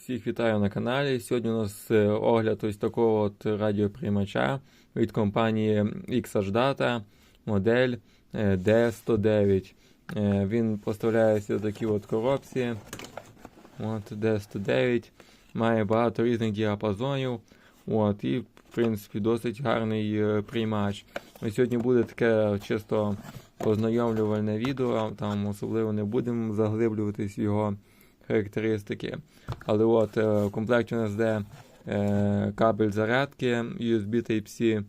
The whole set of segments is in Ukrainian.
Всіх вітаю на каналі. Сьогодні у нас е, огляд ось такого от радіоприймача від компанії XH Data, модель е, D109. Е, Він поставляється в такій от коробці. От D109. Має багато різних діапазонів. От, і, в принципі, досить гарний приймач. Сьогодні буде таке чисто познайомлювальне відео, там особливо не будемо заглиблюватись в його характеристики. Але от е, в комплекті у нас йде е, кабель зарядки USB Type-C.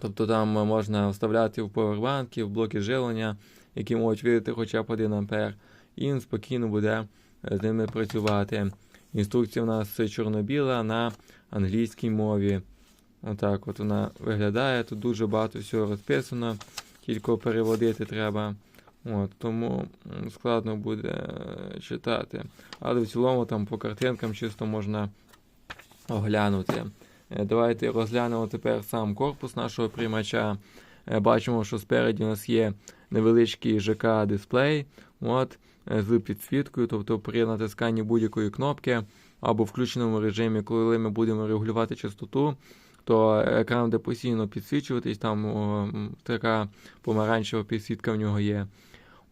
Тобто там можна вставляти в повербанки, в блоки живлення, які можуть видати хоча б 1 А, і він спокійно буде з ними працювати. Інструкція у нас чорно-біла на англійській мові. Отак от вона виглядає. Тут дуже багато всього розписано, тільки переводити треба. От, Тому складно буде е, читати. Але в цілому там по картинкам чисто можна оглянути. Е, Давайте розглянемо тепер сам корпус нашого приймача. Е, Бачимо, що спереді у нас є невеличкий ЖК-дисплей от, з підсвіткою, тобто при натисканні будь-якої кнопки або включеному режимі, коли ми будемо регулювати частоту, то екран буде постійно підсвічуватись, там о, така помаранчева підсвітка в нього є.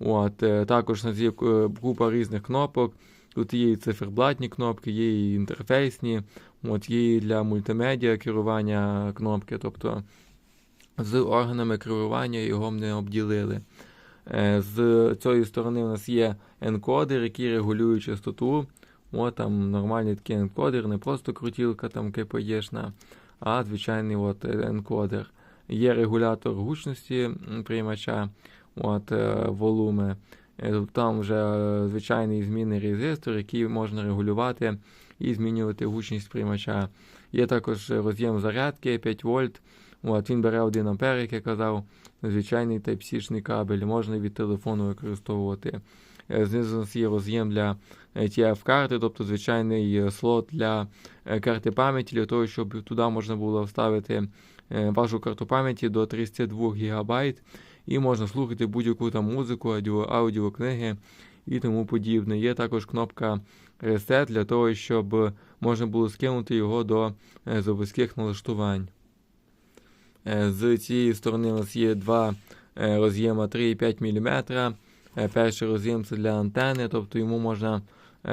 От, е, Також нас є е, купа різних кнопок. Тут є і циферблатні кнопки, є і інтерфейсні, от, є і для мультимедіа керування кнопки. Тобто з органами керування його не обділили. Е, З цієї сторони у нас є енкодер, який регулює частоту. От там нормальний такий енкодер, не просто крутілка там КПЄшна, а звичайний от енкодер. Є регулятор гучності приймача, от, е, волуми. Е, Там вже е, звичайний змінний резистор, який можна регулювати і змінювати гучність приймача. Є також роз'єм зарядки 5 вольт. От, він бере 1 ампер, як я казав, звичайний Type-C-шний кабель, можна від телефону використовувати. Знизу нас є роз'єм для TF-карти, тобто звичайний слот для карти пам'яті, для того, щоб туди можна було вставити вашу карту пам'яті до 32 ГБ, і можна слухати будь-яку там музику, аудіо, аудіокниги і тому подібне. Є також кнопка Reset для того, щоб можна було скинути його до е, заводських налаштувань. Е, З цієї сторони у нас є два е, роз'єма 3,5 мм. Перший роз'єм це для антени, тобто йому можна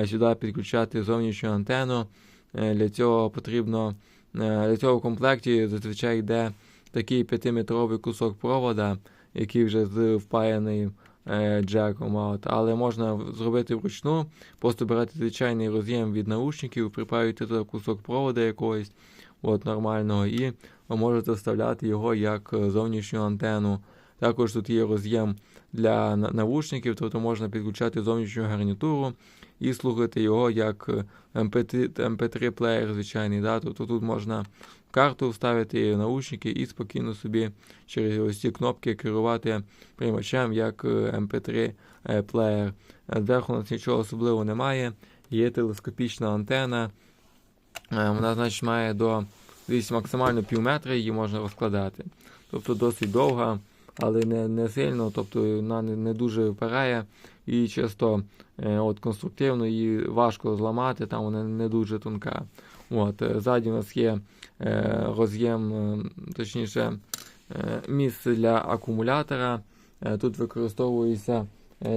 сюди підключати зовнішню антенну. Для цього потрібно для цього комплекті зазвичай йде такий 5-метровий кусок провода, який вже впаяний е, джеком. От. Але можна зробити вручну, просто брати звичайний роз'єм від наушників, припаювати туди кусок провода якогось от, нормального, і можете вставляти його як зовнішню антенну. Також тут є роз'єм для на- навушників, тобто можна підключати зовнішню гарнітуру і слухати його як е, MP3, MP3 плеєр звичайний. Да? Тобто тут можна карту вставити наушники і спокійно собі через ось ці кнопки керувати приймачем як е, MP3 е, плеєр. Е, Зверху у нас нічого особливого немає. Є телескопічна антена. Е, Вона, значить, має до десь максимально пів метра її можна розкладати. Тобто досить довга, але не, не сильно, тобто вона не, не дуже впирає і часто от, конструктивно її важко зламати, там вона не дуже тонка. От, е, ззаді у нас є е, роз'єм, е, точніше, місце для акумулятора. Тут використовується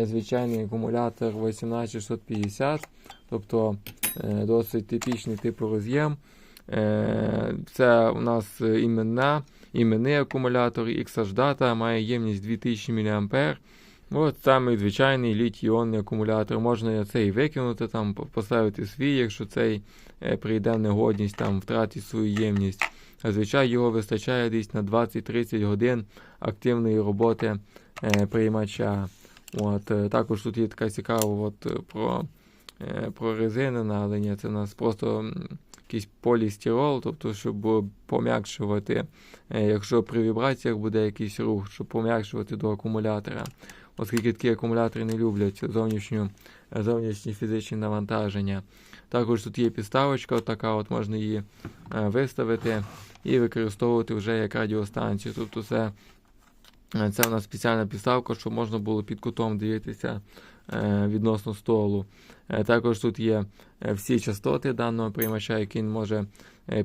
звичайний акумулятор 18650, тобто досить типічний типу роз'єм. Це у нас іменна, іменний акумулятор XH Data, має ємність 2000 мА. От самий звичайний літій-іонний акумулятор. Можна цей викинути, там, поставити свій, якщо цей е, прийде негодність, там, втратить свою ємність. Зазвичай його вистачає десь на 20-30 годин активної роботи е, приймача. От, е, також тут є така цікава от, про, е, про резинена, але це у нас просто якийсь полістирол, тобто, щоб пом'якшувати, е, якщо при вібраціях буде якийсь рух, щоб пом'якшувати до акумулятора. Оскільки такі акумулятори не люблять зовнішню, зовнішні фізичні навантаження. Також тут є підставочка, така от можна її е, виставити і використовувати вже як радіостанцію. Тобто це, е, це у нас спеціальна підставка, щоб можна було під кутом дивитися е, відносно столу. Також тут є всі частоти даного приймача, які він може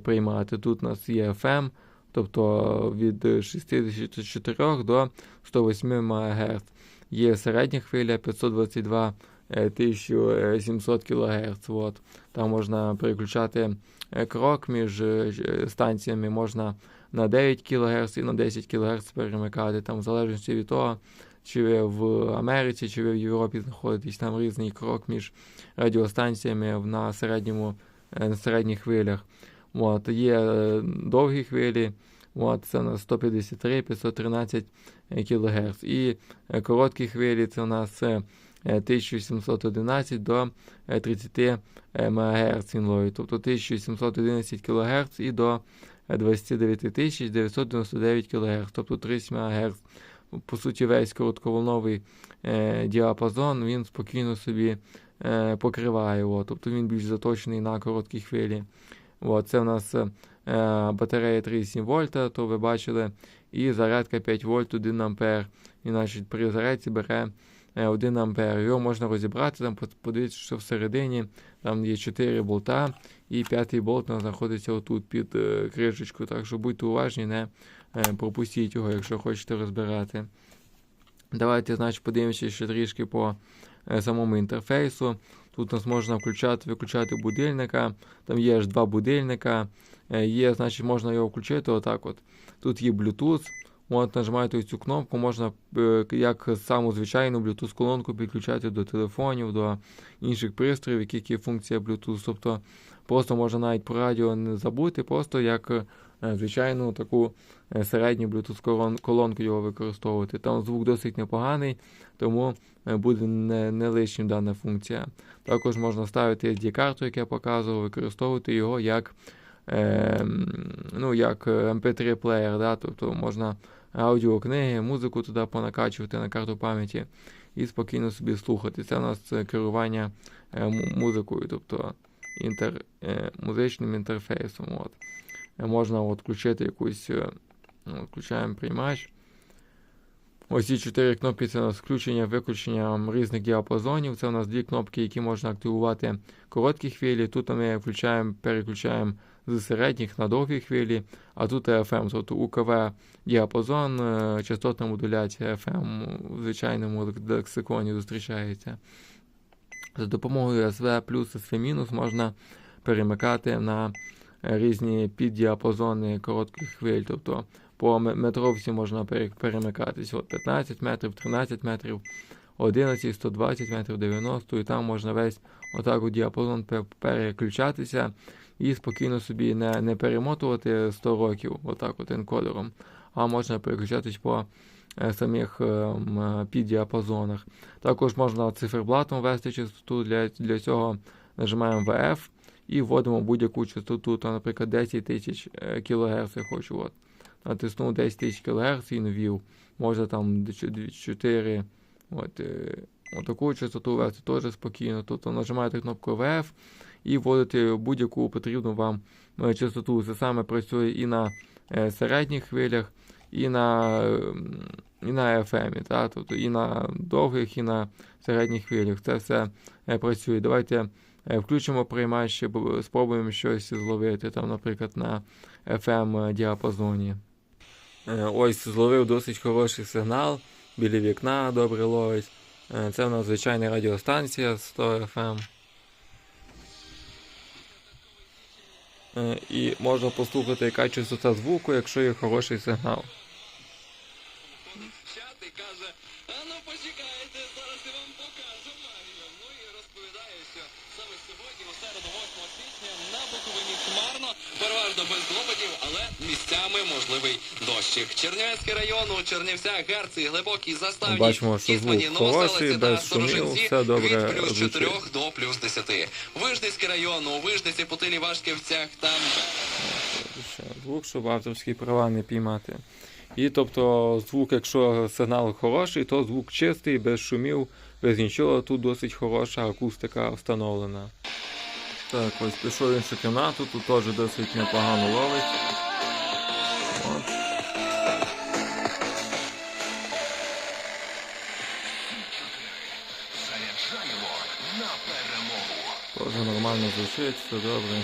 приймати. Тут у нас є FM, тобто від 64 до 108 МГц. Є середня хвиля 522 е, 1700 кГц. От. Там можна переключати е, крок між е, станціями, можна на 9 кГц і на 10 кГц перемикати, там, в залежності від того, чи ви в Америці, чи ви в Європі знаходитесь, там різний крок між радіостанціями на середньому, е, на середніх хвилях. От, є е, довгі хвилі, от, це на 153, 513 кГц. І е, короткі хвилі це у нас е, е, 1711 до е, 30 МГц він ловить, тобто 1711 кГц і до е, 29 999 кГц, тобто 30 МГц. По суті, весь коротковолновий е, діапазон він спокійно собі е, покриває. От, тобто він більш заточений на короткі хвилі. От, це у нас е, батарея 3,7 вольта, то ви бачили, і зарядка 5 вольт 1 ампер. І значить, при зарядці бере е, 1 ампер. Його можна розібрати, там под- подивитися, що всередині там є 4 болта, і п'ятий болт знаходиться отут під е, кришечкою. Так що будьте уважні, не е, пропустіть його, якщо хочете розбирати. Давайте, значить, подивимося ще трішки по е, самому інтерфейсу. Тут у нас можна включати, виключати будильника. Там є аж два будильника. Е, Є, значить, можна його включити отак. от. Тут є Bluetooth. От нажимаєте цю кнопку, можна е, як саму звичайну Bluetooth колонку підключати до телефонів, до інших пристроїв, яких є функція Bluetooth. Тобто просто можна навіть про радіо не забути, просто як звичайну таку е, середню Bluetooth колонку його використовувати. Там звук досить непоганий, тому е, буде не, не лишнім дана функція. Також можна ставити SD-карту, як я показував, використовувати його як, е, ну, як MP3 плеєр, да? тобто можна аудіокниги, музику туди понакачувати на карту пам'яті і спокійно собі слухати. Це у нас е, керування е, музикою, тобто інтер, е, музичним інтерфейсом. От. Можна от, включити якусь, е, ну, включаємо приймач. Ось ці чотири кнопки це у нас включення, виключення різних діапазонів. Це у нас дві кнопки, які можна активувати короткі хвилі. Тут ми включаємо, переключаємо з середніх на довгі хвилі, а тут FM, тобто УКВ діапазон, е, частотна модуляція FM в звичайному лек- лексиконі зустрічається. За допомогою SV плюс SV мінус можна перемикати на різні піддіапазони коротких хвиль. Тобто по метровці можна перемикатись от 15 метрів, 13 метрів, 11, 120 метрів, 90, і там можна весь отак у діапазон переключатися і спокійно собі не, не перемотувати 100 років, отак от енкодером, а можна переключатись по е, самих е, е, піддіапазонах. Також можна циферблатом ввести частоту, для, для цього нажимаємо VF і вводимо будь-яку частоту, то, наприклад, 10 тисяч е, кГц я хочу. От. Натиснув 10 тисяч кГц і навів. Можна там 4, от, е, отаку частоту ввести теж спокійно. Тобто нажимаєте кнопку VF і вводите будь-яку потрібну вам е, частоту. Це саме працює і на середніх хвилях, і на, і на FM, та? тобто і на довгих, і на середніх хвилях. Це все працює. Давайте включимо приймач, спробуємо щось зловити, там, наприклад, на FM діапазоні. Е, Ось зловив досить хороший сигнал, біля вікна добре ловить. Е, Це в нас звичайна радіостанція 100 FM. Е, І можна послухати, яка частота звуку, якщо є хороший сигнал. чат і каже, а ну почекайте, зараз я вам покажу Марію. Ну і розповідає, що саме сьогодні, у середу 8 січня, на Буковині хмарно, переважно без опадів, але місцями можливий дощик. Чернівецький район у Чернівцях, Герці, Глибокій Заставні, Бачимо, що звук хороший, без шумів, все добре від плюс 4 до плюс 10. Вижницький район у Вижниці, Путилі, Вашківцях, там звук, щоб авторські права не піймати. І тобто звук, якщо сигнал хороший, то звук чистий, без шумів, без нічого. Тут досить хороша акустика встановлена. Так, ось пішов в іншу кімнату, тут теж досить непогано ловить. Нормально звучить, все добре.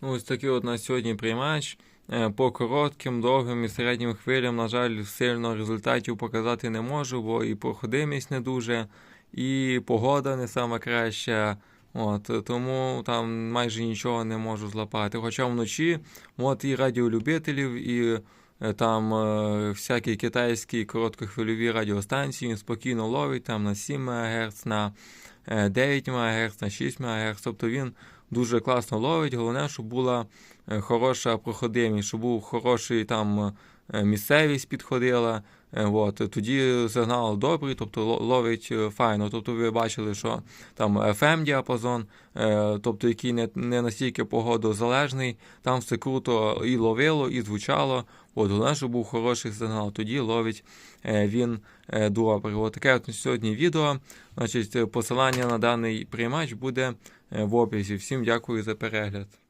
Ну, ось такий от на сьогодні приймач. Е, По коротким, довгим і середнім хвилям, на жаль, сильно результатів показати не можу, бо і проходимість не дуже, і погода не сама краща. От, тому там майже нічого не можу злапати. Хоча вночі от і радіолюбителів, і е, там е, всякі китайські короткохвильові радіостанції спокійно ловить там на 7 МГц, на 9 МГц, на 6 МГц. Тобто він дуже класно ловить. Головне, щоб була е, хороша проходимість, щоб був хороший там е, місцевість підходила. Е, От, тоді сигнал добрий, тобто ловить файно. Тобто ви бачили, що там FM діапазон, тобто який не, не настільки погодозалежний, там все круто і ловило, і звучало. От, головне, щоб був хороший сигнал, тоді ловить е, він добре. От таке от сьогодні відео. Значить, посилання на даний приймач буде е, в описі. Всім дякую за перегляд.